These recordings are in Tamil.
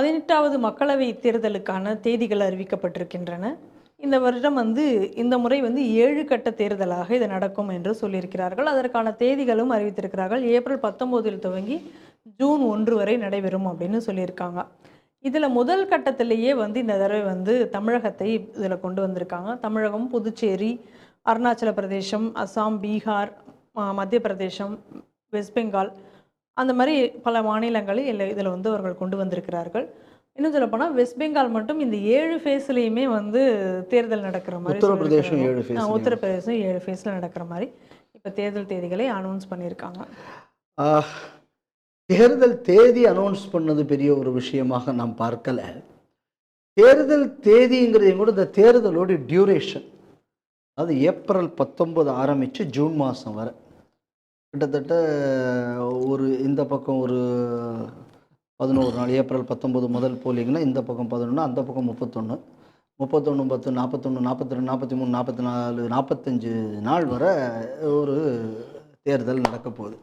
பதினெட்டாவது மக்களவை தேர்தலுக்கான தேதிகள் அறிவிக்கப்பட்டிருக்கின்றன. இந்த வருடம் வந்து இந்த முறை வந்து ஏழு கட்ட தேர்தலாக இது நடக்கும் என்று சொல்லியிருக்கிறார்கள். அதற்கான தேதிகளும் அறிவித்திருக்கிறார்கள். ஏப்ரல் பத்தொம்போதில் துவங்கி ஜூன் ஒன்று வரை நடைபெறும் அப்படின்னு சொல்லியிருக்காங்க. இதில் முதல் கட்டத்திலேயே வந்து இந்த தடவை வந்து தமிழகத்தை இதில் கொண்டு வந்திருக்காங்க. தமிழகம் புதுச்சேரி அருணாச்சல பிரதேசம் அஸ்ஸாம் பீகார் மத்திய பிரதேசம் வெஸ்ட் பெங்கால் அந்த மாதிரி பல மாநிலங்களை இல்லை இதில் வந்து அவர்கள் கொண்டு வந்திருக்கிறார்கள் இன்னும் சொல்ல போனால் வெஸ்ட் பெங்கால் மட்டும் இந்த ஏழு ஃபேஸ்லேயுமே வந்து தேர்தல் நடக்கிற மாதிரி உத்தரப்பிரதேசம். ஏழு லயும். உத்தரப்பிரதேசம் ஏழு ஃபேஸில் நடக்கிற மாதிரி இப்போ தேர்தல் தேதிகளை அனௌன்ஸ் பண்ணியிருக்காங்க தேர்தல் தேதி அனௌன்ஸ் பண்ணது பெரிய ஒரு விஷயமாக நாம் பார்க்கல தேர்தல் தேதிங்கிறது கூட இந்த தேர்தலோட டியூரேஷன் அது ஏப்ரல் பத்தொன்பது ஆரம்பித்து ஜூன் மாதம் வரை கிட்டத்தட்ட ஒரு இந்த பக்கம் ஒரு பதினோரு நாள் ஏப்ரல் பத்தொம்போது முதல் போலிங்கன்னா இந்த பக்கம் பதினொன்று அந்த பக்கம் முப்பத்தொன்று முப்பத்தொன்று பத்து நாற்பத்தொன்று நாற்பத்தி ரெண்டு நாற்பத்தி மூணு நாற்பத்தி நாலு நாற்பத்தஞ்சு நாள் வரை ஒரு தேர்தல் நடக்க போகுது.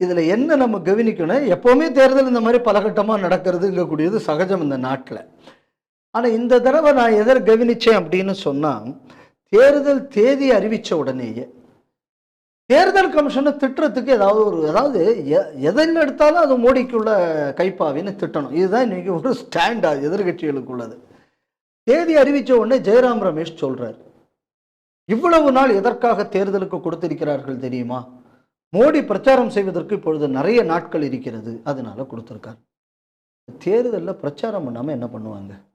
இதில் என்ன நம்ம கவனிக்கணும்? எப்போவுமே தேர்தல் இந்த மாதிரி பலகட்டமாக நடக்கிறதுங்கக்கூடியது சகஜம் இந்த நாட்டில். ஆனால் இந்த தடவை நான் எதை கவனித்தேன் அப்படின்னு சொன்னால் தேர்தல் தேதி அறிவித்த உடனேயே தேர்தல் கமிஷனை திட்டுறதுக்கு ஏதாவது ஒரு ஏதாவது எ- எடுத்தாலும் அது மோடிக்குள்ள கைப்பாவின்னு திட்டணும். இதுதான் இன்றைக்கி ஒரு ஸ்டாண்டா எதிர்கட்சிகளுக்கு உள்ளது தேதி அறிவித்த உடனே ஜெயராம் ரமேஷ் சொல்கிறார் இவ்வளவு நாள் எதற்காக தேர்தலுக்கு கொடுத்திருக்கிறார்கள் தெரியுமா? மோடி பிரச்சாரம் செய்வதற்கு இப்பொழுது நிறைய நாட்கள் இருக்கிறது. அதனால கொடுத்துருக்கார். தேர்தலில் பிரச்சாரம் பண்ணாமல் என்ன பண்ணுவாங்க?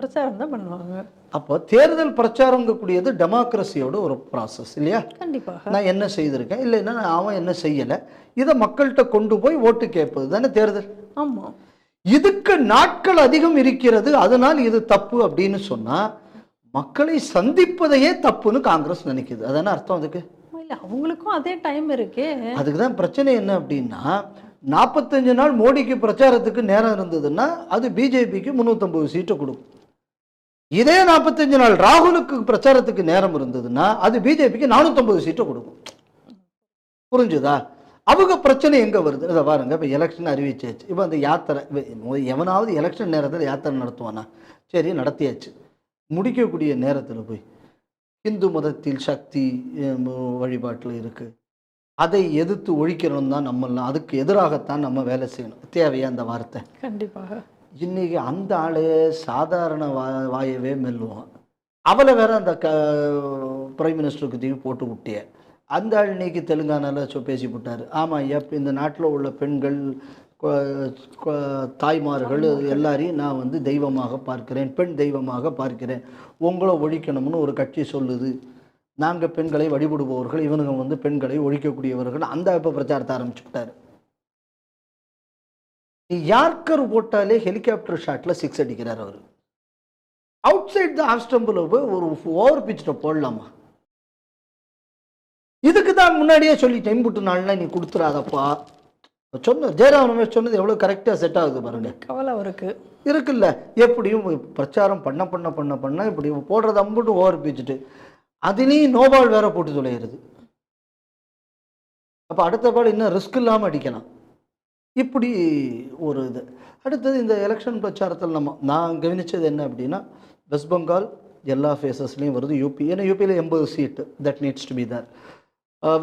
பிரச்சாரம் தான் பண்ணுவாங்க. அப்போ தேர்தல் பிரச்சாரங்கக்கூடியது டெமோக்ரஸியோட ஒரு ப்ராசஸ் இல்லையா? கண்டிப்பாக. நான் என்ன செய்திருக்கேன்? இல்லைன்னா அவன் என்ன செய்யலை? இதை மக்கள்கிட்ட கொண்டு போய் ஓட்டு கேட்பது தானே தேர்தல். ஆமாம் இதுக்கு நாட்கள் அதிகம் இருக்கிறது அதனால் இது தப்பு அப்படின்னு சொன்னா மக்களை சந்திப்பதையே தப்புன்னு காங்கிரஸ் நினைக்குது. அதானே அர்த்தம் அதுக்கு? இல்லை அவங்களுக்கும் அதே டைம் இருக்கே. அதுக்கு தான் பிரச்சனை என்ன அப்படின்னா நாற்பத்தஞ்சு நாள் மோடிக்கு பிரச்சாரத்துக்கு நேரம் இருந்ததுன்னா அது பிஜேபிக்கு முந்நூற்றம்பது சீட்டை கொடுக்கும். இதே நாற்பத்தஞ்சு நாள் ராகுலுக்கு பிரச்சாரத்துக்கு நேரம் இருந்ததுன்னா அது பிஜேபிக்கு நானூற்றம்பது சீட்டை கொடுக்கும். புரிஞ்சுதா? அவங்க பிரச்சனை எங்கே வருது? இதை பாருங்க இப்போ எலெக்ஷன் அறிவிச்சாச்சு இப்போ அந்த யாத்திரை எவனாவது எலெக்ஷன் நேரத்தில் யாத்திரை நடத்துவானா? சரி நடத்தியாச்சு. முடிக்கக்கூடிய நேரத்தில் போய் இந்து மதத்தில் சக்தி வழிபாட்டில் இருக்குது அதை எதிர்த்து ஒழிக்கணும் தான் நம்மளாம் அதுக்கு எதிராகத்தான் நம்ம வேலை செய்யணும். தேவையா அந்த வார்த்தை? கண்டிப்பாக. இன்னைக்கு அந்த ஆளே சாதாரண வா வாயவே மெல்லுவான். அவளை வேற அந்த க பிரைம் மினிஸ்டருக்கு தூக்கி போட்டு விட்டிய. அந்த ஆள் இன்னைக்கு தெலுங்கானால சொ பேசி விட்டார் ஆமாம் எப் இந்த நாட்டில் உள்ள பெண்கள் தாய்மார்கள் எல்லாரையும் நான் வந்து தெய்வமாக பார்க்கிறேன் பெண் தெய்வமாக பார்க்கிறேன். உங்களை ஒழிக்கணும்னு ஒரு கட்சி சொல்லுது. நாங்கள் பெண்களை வழிபடுபவர்கள் இவனுங்க வந்து பெண்களை ஒழிக்கக்கூடியவர்கள். அந்த இப்போ பிரச்சாரத்தை ஆரம்பிச்சு யார்கர் போட்டாலே ஹெலிகாப்டர் ஷாட்டில் சிக்ஸ் அடிக்கிறார் அவர். அவுட் சைட் த ஆஃப் ஸ்டம்பில் போய் ஒரு ஓவர் பிச்சில் போடலாமா? இதுக்கு தான் முன்னாடியே சொல்லிட்டேன் இம்புட்டு நாள்லாம் நீ கொடுத்துறாதப்பா. சொன்ன ஜெயராம் ரமேஷ் சொன்னது எவ்வளோ கரெக்டாக செட் ஆகுது பாருங்க. கவலை அவருக்கு. இருக்குல்ல. எப்படியும் பிரச்சாரம் பண்ண பண்ண பண்ண பண்ண இப்படி போடுறது அம்புட்டு ஓவர் பிச்சுட்டு அதுலேயும் நோபால் வேற போட்டு தொலைகிறது. அப்போ அடுத்த பால் இன்னும் ரிஸ்க் இல்லாமல் அடிக்கலாம். இப்படி ஒரு இது. அடுத்தது இந்த எலெக்ஷன் பிரச்சாரத்தில் நம்ம நான் கவனித்தது என்ன அப்படின்னா வெஸ்ட் பெங்கால் எல்லா ஃபேஸஸ்லேயும் வருது. யூபி ஏன்னா யூபியில் எண்பது seat that needs to be there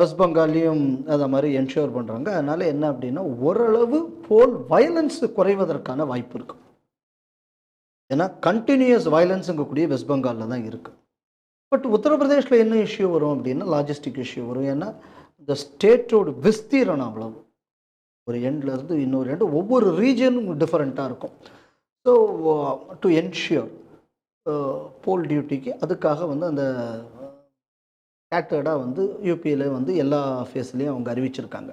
west பெங்கால்லையும் அதை மாதிரி என்ஷூர் பண்ணுறாங்க அதனால் என்ன அப்படின்னா ஓரளவு போல் வயலன்ஸ் குறைவதற்கான வாய்ப்பு இருக்குது ஏன்னா கண்டினியூஸ் வயலன்ஸுங்கக்கூடிய வெஸ்ட் பெங்காலில் தான் இருக்குது பட் உத்தரப்பிரதேஷில் என்ன இஷ்யூ வரும் அப்படின்னா லாஜிஸ்டிக் இஷ்யூ வரும். ஏன்னா இந்த ஸ்டேட்டோட விஸ்தீரணம் அவ்வளவு. ஒரு எண்ட்லேருந்து இன்னொரு எண்டு ஒவ்வொரு ரீஜனும் டிஃப்ரெண்ட்டாக இருக்கும். ஸோ டு என்ஷியோர் போல் டியூட்டிக்கு அதுக்காக வந்து அந்த கேட்டர்டாக வந்து யூபியில் வந்து எல்லா ஃபேஸ்லேயும் அவங்க அறிவிச்சிருக்காங்க.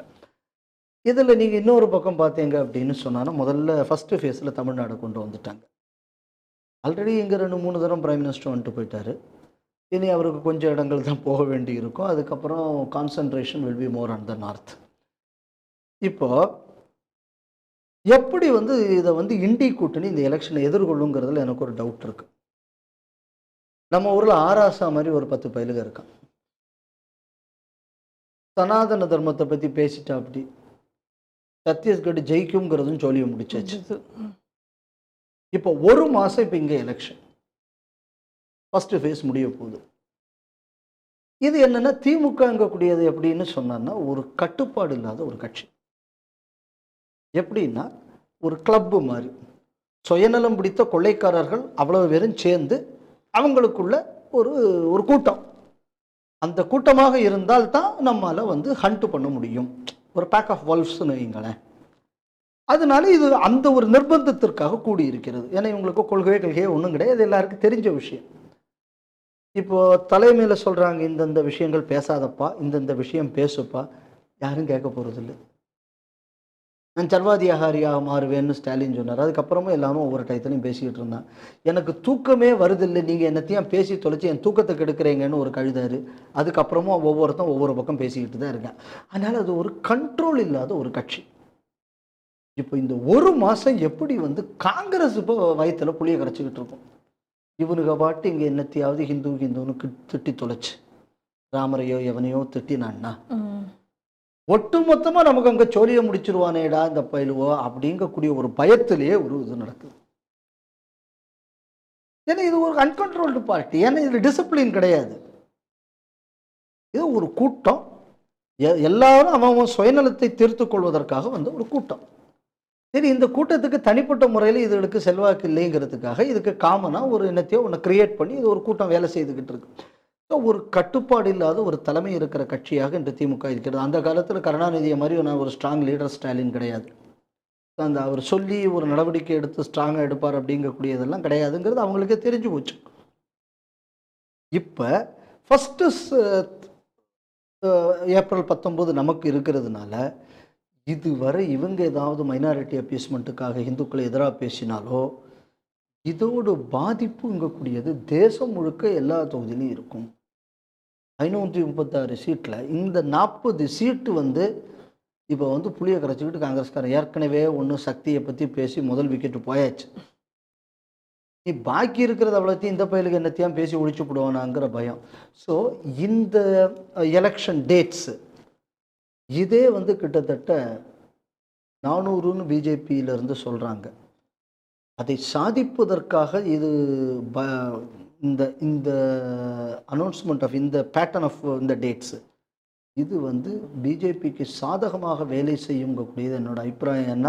இதில் நீங்கள் இன்னொரு பக்கம் பார்த்தீங்க அப்படின்னு சொன்னாலும் முதல்ல ஃபஸ்ட்டு ஃபேஸில் தமிழ்நாடு கொண்டு வந்துட்டாங்க. ஆல்ரெடி இங்கே ரெண்டு மூணு தரம் பிரைம் மினிஸ்டர் வந்துட்டு போயிட்டார். இனி அவருக்கு கொஞ்சம் இடங்கள் தான் போக வேண்டி இருக்கும். அதுக்கப்புறம் concentration will be more on the north இப்போ எப்படி வந்து இதை வந்து இண்டி கூட்டணி இந்த எலெக்ஷனை எதிர்கொள்ளுங்கிறதுல எனக்கு ஒரு டவுட் இருக்கு. நம்ம ஊரில் ஆராசா மாதிரி ஒரு பத்து பயிலுக இருக்கான். சனாதன தர்மத்தை பற்றி பேசிட்டா அப்படி. சத்தீஸ்கட் ஜெயிக்குங்கிறதும் சொல்லி முடிச்சாச்சு. இப்போ ஒரு மாதம் இப்போ இங்கே எலெக்ஷன் ஃபஸ்ட்டு ஃபேஸ் முடிய போகுது. இது என்னன்னா திமுகங்கக்கூடியது எப்படின்னு சொன்னான்னா ஒரு கட்டுப்பாடு இல்லாத ஒரு கட்சி. எப்படின்னா ஒரு கிளப்பு மாதிரி. சுயநலம் பிடித்த கொள்ளைக்காரர்கள் அவ்வளவு பேரும் சேர்ந்து அவங்களுக்குள்ள ஒரு ஒரு கூட்டம். அந்த கூட்டமாக இருந்தால் தான் நம்மளால் வந்து ஹண்ட் பண்ண முடியும். ஒரு பேக் ஆஃப் வல்ஃப்ஸ்னு வைங்களேன் அதனால இது அந்த ஒரு நிர்பந்தத்திற்காக கூடி இருக்கிறது ஏன்னா இவங்களுக்கு கொள்கை கொள்கையே ஒன்றும் கிடையாது. எல்லாருக்கும் தெரிஞ்ச விஷயம். இப்போது தலைமையில் சொல்கிறாங்க இந்தந்த விஷயங்கள் பேசாதப்பா இந்தந்த விஷயம் பேசுப்பா. யாரும் கேட்க போகிறதில்லை நான் சர்வாதிகாரியாக மாறுவேன்னு ஸ்டாலின் சொன்னார். அதுக்கப்புறமா எல்லாரும் ஒவ்வொரு டயத்துலையும் பேசிக்கிட்டு இருந்தான் எனக்கு தூக்கமே வருதில்லை. நீங்கள் என்னத்தையும் பேசி தொலைச்சி என் தூக்கத்தை கெடுக்கிறீங்கன்னு ஒரு கழுதாரு. அதுக்கப்புறமா ஒவ்வொருத்தன் ஒவ்வொரு பக்கம் பேசிக்கிட்டு தான் இருக்கேன். அதனால் அது ஒரு கண்ட்ரோல் இல்லாத ஒரு கட்சி. இப்போ இந்த ஒரு மாதம் எப்படி வந்து காங்கிரஸ் இப்போ வயத்தில் புளிய கரைச்சிக்கிட்டு இருக்கும்? இவனுங்க பாட்டு இங்கே என்னத்தையாவது ஹிந்து ஹிந்துன்னு திட்டி தொலைச்சு. ராமரையோ எவனையோ திட்டினான்னா. ஒட்டுமொத்தமாக நமக்கு அங்கே சொல்லிய முடிச்சிருவானேடா இந்த பயிலுவோ அப்படிங்கக்கூடிய ஒரு பயத்திலேயே ஒரு இது நடக்குது. ஏன்னா இது ஒரு அன்கண்ட்ரோல்டு பார்ட்டி ஏன்னா இது டிசிப்ளின் கிடையாது. இது ஒரு கூட்டம். எ- எல்லாரும் அவன் அவன் சுயநலத்தை தீர்த்து கொள்வதற்காக வந்த ஒரு கூட்டம். சரி இந்த கூட்டத்துக்கு தனிப்பட்ட முறையில் இதுகளுக்கு செல்வாக்கு இல்லைங்கிறதுக்காக இதுக்கு காமனாக ஒரு இனத்தையோ ஒன்று கிரியேட் பண்ணி இது ஒரு கூட்டம் வேலை செய்துக்கிட்டு இருக்கு. ஒரு கட்டுப்பாடு இல்லாத ஒரு தலைமை இருக்கிற கட்சியாக இன்று திமுக இருக்கிறது. அந்த காலத்தில் கருணாநிதியை மாதிரி நான் ஒரு ஸ்ட்ராங் லீடர் ஸ்டாலின் கிடையாது. அந்த அவர் சொல்லி ஒரு நடவடிக்கை எடுத்து ஸ்ட்ராங்காக எடுப்பார் அப்படிங்கக்கூடியதெல்லாம் கிடையாதுங்கிறது அவங்களுக்கே தெரிஞ்சு போச்சு. இப்போ ஃபஸ்ட்டு ஏப்ரல் பத்தொம்போது நமக்கு இருக்கிறதுனால இதுவரை இவங்க ஏதாவது மைனாரிட்டி அப்பீஸ்மெண்ட்டுக்காக இந்துக்களை எதிராக பேசினாலோ இதோட பாதிப்புங்கக்கூடியது தேசம் முழுக்க எல்லா தொகுதியிலும் இருக்கும். ஐநூற்றி முப்பத்தாறு சீட்டில் இந்த நாற்பது சீட்டு வந்து இப்போ வந்து புளியை கரைச்சிக்கிட்டு காங்கிரஸ்காரன் ஏற்கனவே ஒன்று சக்தியை பற்றி பேசி முதல் விக்கெட்டு போயாச்சு. நீ பாக்கி இருக்கிறது அவ்வளோத்தையும் இந்த பயலுக்கு என்னத்தையும் பேசி ஒழிச்சு விடுவானாங்கிற பயம். ஸோ இந்த எலெக்ஷன் டேட்ஸு இதே வந்து கிட்டத்தட்ட நானூறுன்னு பிஜேபியிலேருந்து சொல்கிறாங்க அதை சாதிப்பதற்காக இது ப இந்த இந்த அனௌன்ஸ்மெண்ட் ஆஃப் இந்த பேட்டர்ன் ஆஃப் இந்த டேட்ஸு இது வந்து பிஜேபிக்கு சாதகமாக வேலை செய்யுங்கக்கூடியது என்னோட அபிப்பிராயம். என்ன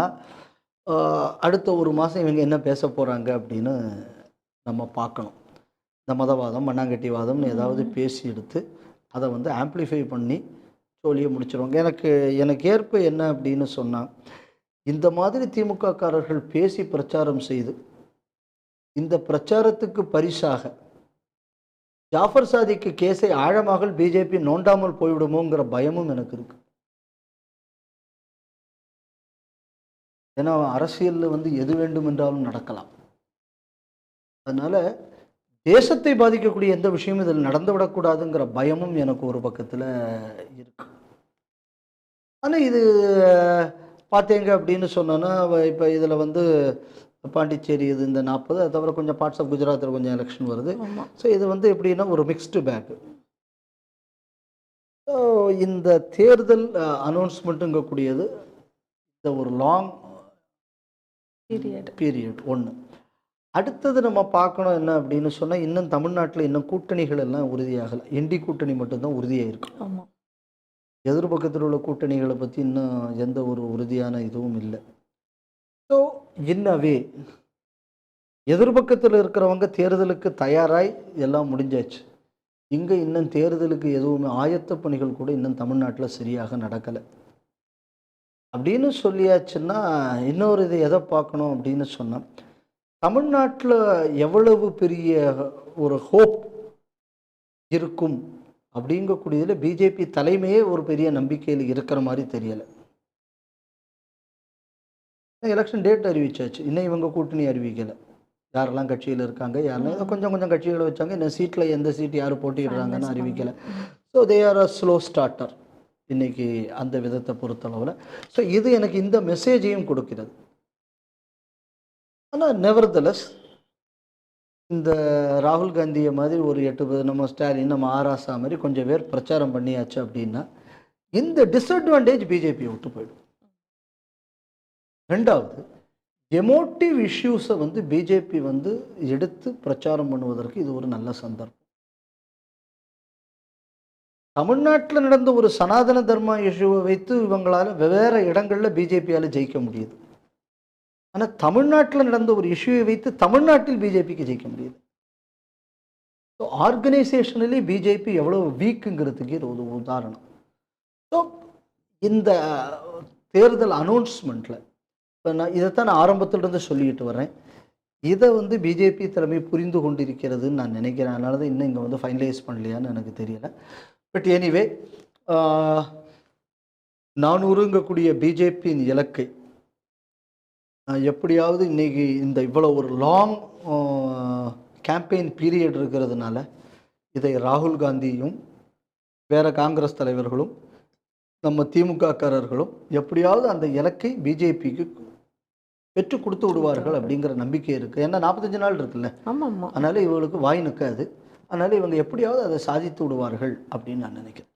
அடுத்த ஒரு மாதம் இவங்க என்ன பேச போகிறாங்க அப்படின்னு நம்ம பார்க்கணும். இந்த மதவாதம் மண்ணாங்கட்டிவாதம்னு ஏதாவது பேசி எடுத்து அதை வந்து ஆம்ப்ளிஃபை பண்ணி சொல்லியே முடிச்சிருவாங்க. எனக்கு எனக்கு ஏற்ப என்ன அப்படின்னு சொன்னால் இந்த மாதிரி திமுககாரர்கள் பேசி பிரச்சாரம் செய்து இந்த பிரச்சாரத்துக்கு பரிசாக ஜாஃபர் சாதிக்கு கேஸை ஆழமாக பிஜேபி நோண்டாமல் போய்விடுமோங்கிற பயமும் எனக்கு இருக்கு. ஏன்னா அரசியலில் வந்து எது வேண்டும் என்றாலும் நடக்கலாம். அதனால தேசத்தை பாதிக்கக்கூடிய எந்த விஷயமும் இதில் நடந்துவிடக்கூடாதுங்கிற பயமும் எனக்கு ஒரு பக்கத்தில் இருக்கு. ஆனால் இது பார்த்தீங்க அப்படின்னு சொன்னோன்னா இப்போ இதில் வந்து பாண்டிச்சேரி இது இந்த நாற்பது அது தவிர கொஞ்சம் பார்ட்ஸ் ஆஃப் குஜராத்தில் கொஞ்சம் எலெக்ஷன் வருது. ஸோ இது வந்து எப்படின்னா ஒரு மிக்ஸ்டு பேக்கு ஸோ இந்த தேர்தல் அனௌன்ஸ்மெண்ட்டுங்கக்கூடியது இந்த ஒரு லாங் பீரியட் பீரியட் ஒன்று அடுத்தது நம்ம பார்க்கணும் என்ன அப்படின்னு சொன்னால் இன்னும் தமிழ்நாட்டில் இன்னும் கூட்டணிகள் எல்லாம் உறுதியாகலை. என்டி கூட்டணி மட்டும்தான் உறுதியாயிருக்கு ஆமா. எதிர்பக்கத்தில் உள்ள கூட்டணிகளை பற்றி இன்னும் எந்த ஒரு உறுதியான இதுவும் இல்லை. ஸோ இன்னவே எதிர்பக்கத்தில் இருக்கிறவங்க தேர்தலுக்கு தயாராய் எல்லாம் முடிஞ்சாச்சு. இங்கே இன்னும் தேர்தலுக்கு எதுவுமே ஆயத்த பணிகள் கூட இன்னும் தமிழ்நாட்டில் சரியாக நடக்கலை. அப்படின்னு சொல்லியாச்சுன்னா இன்னொரு இது எதை பார்க்கணும் அப்படின்னு சொன்னால் தமிழ்நாட்டில் எவ்வளவு பெரிய ஒரு ஹோப் இருக்கும் அப்படிங்கக்கூடியதில் பிஜேபி தலைமையே ஒரு பெரிய நம்பிக்கையில் இருக்கிற மாதிரி தெரியலை. எலெக்ஷன் டேட் அறிவிச்சாச்சு. இன்னும் இவங்க கூட்டணி அறிவிக்கலை. யாரெல்லாம் கட்சியில் இருக்காங்க யாரெல்லாம் கொஞ்சம் கொஞ்சம் கட்சிகளை வச்சாங்க. இந்த சீட்டில் எந்த சீட் யார் போட்டியிடுறாங்கன்னு அறிவிக்கலை. So they are a slow starter இன்னைக்கு அந்த விதத்தை பொறுத்தளவில். ஸோ இது எனக்கு இந்த மெசேஜையும் கொடுக்கிறது. ஆனால் நெவர்தலஸ் இந்த ராகுல் காந்தியை மாதிரி ஒரு எட்டு பேர் நம்ம ஸ்டாலின் நம்ம ஆராசா மாதிரி கொஞ்சம் பேர் பிரச்சாரம் பண்ணியாச்சு அப்படின்னா இந்த டிஸ்அட்வான்டேஜ் பிஜேபி விட்டு போயிடும். ரெண்டாவது எமோட்டிவ் இஷ்யூஸை வந்து பிஜேபி வந்து எடுத்து பிரச்சாரம் பண்ணுவதற்கு இது ஒரு நல்ல சந்தர்ப்பம். தமிழ்நாட்டில் நடந்த ஒரு சனாதன தர்ம இஷ்யூவை வைத்து இவங்களால் வெவ்வேறு இடங்களில் பிஜேபியால் ஜெயிக்க முடியுது. ஆனால் தமிழ்நாட்டில் நடந்த ஒரு இஷ்யூவை வைத்து தமிழ்நாட்டில் பிஜேபிக்கு ஜெயிக்க முடியுது. ஸோ ஆர்கனைசேஷனலி பிஜேபி எவ்வளோ வீக்குங்கிறதுக்கு இது ஒரு உதாரணம். ஸோ இந்த தேர்தல் அனௌன்ஸ்மெண்ட்டில் இப்போ நான் இதைத்தான் நான் ஆரம்பத்திலிருந்து சொல்லிட்டு வரேன் இதை வந்து பிஜேபி தலைமை புரிந்து கொண்டிருக்கிறதுன்னு நான் நினைக்கிறேன். அதனால தான் இன்னும் இங்கே வந்து ஃபைனலைஸ் பண்ணலையான்னு எனக்கு தெரியலை. பட் எனிவே நானூறுங்கக்கூடிய பிஜேபியின் இலக்கை எப்படியாவது இன்றைக்கி இந்த இவ்வளோ ஒரு லாங் கேம்பெயின் பீரியட் இருக்கிறதுனால இதை ராகுல் காந்தியும் வேறு காங்கிரஸ் தலைவர்களும் நம்ம திமுககாரர்களும் எப்படியாவது அந்த இலக்கை பிஜேபிக்கு பெற்று கொடுத்து விடுவார்கள் அப்படிங்கிற நம்பிக்கை இருக்குது ஏன்னா நாற்பத்தஞ்சு நாள் இருக்குல்ல? ஆமாம் ஆமாம் அதனால இவங்களுக்கு வாய் நிற்காது அதனால இவங்க எப்படியாவது அதை சாதித்து விடுவார்கள் அப்படின்னு நான் நினைக்கிறேன்.